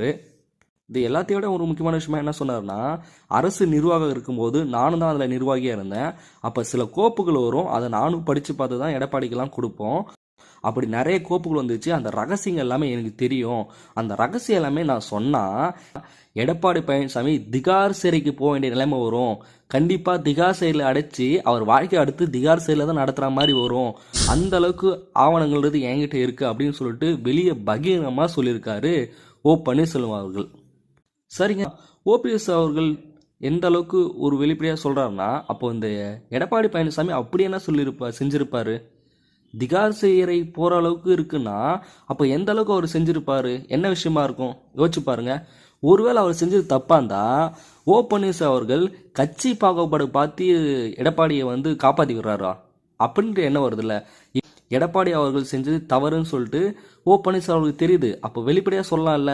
இது. எல்லாத்தையோட ஒரு முக்கியமான விஷயமா என்ன சொன்னார்னா அரசு நிர்வாகம் இருக்கும்போது நானும் தான் அதில் நிர்வாகியாக இருந்தேன். அப்போ சில கோப்புகள் வரும். அதை நானும் படித்து பார்த்து தான் எடப்பாடிக்கெல்லாம் கொடுப்போம். அப்படி நிறைய கோப்புகள் வந்துச்சு. அந்த ரகசியங்கள் எல்லாமே எனக்கு தெரியும். அந்த ரகசியம் எல்லாமே நான் சொன்னால் எடப்பாடி பழனிசாமி திகார் சிறைக்கு போக வேண்டிய நிலைமை வரும். கண்டிப்பாக திகார் சிறையில் அடைச்சி அவர் வாழ்க்கை அடுத்து திகார் சிறையில் தான் நடத்துகிற மாதிரி வரும். அந்த அளவுக்கு ஆவணங்கள்ன்றது என்கிட்ட இருக்குது அப்படின்னு சொல்லிட்டு வெளியே பகிரங்கமாக சொல்லியிருக்காரு. ஓ பன்னீர்செல்வம் அவர்கள். சரிங்க. ஓபிஎஸ் அவர்கள் எந்த அளவுக்கு ஒரு வெளிப்படையாக சொல்கிறாருன்னா அப்போ இந்த எடப்பாடி பழனிசாமி அப்படி என்ன சொல்லியிருப்பார் செஞ்சுருப்பார்? திகார் செய்கிறை போகிற அளவுக்கு இருக்குன்னா அப்போ எந்த அளவுக்கு அவர் செஞ்சுருப்பார்? என்ன விஷயமா இருக்கும்? யோசிச்சு பாருங்க. ஒருவேளை அவர் செஞ்சது தப்பாக இருந்தால் ஓ பன்னீர்செல்வம் அவர்கள் கட்சி பாகுபாடு பார்த்து எடப்பாடியை வந்து காப்பாற்றி விடுறாரா? அப்படின்ட்டு என்ன வருதுல்ல. எடப்பாடி அவர்கள் செஞ்சது தவறுன்னு சொல்லிட்டு ஓ பன்னீர்செல்வம் அவர்களுக்கு தெரியுது. அப்போ வெளிப்படையாக சொல்லலாம்ல.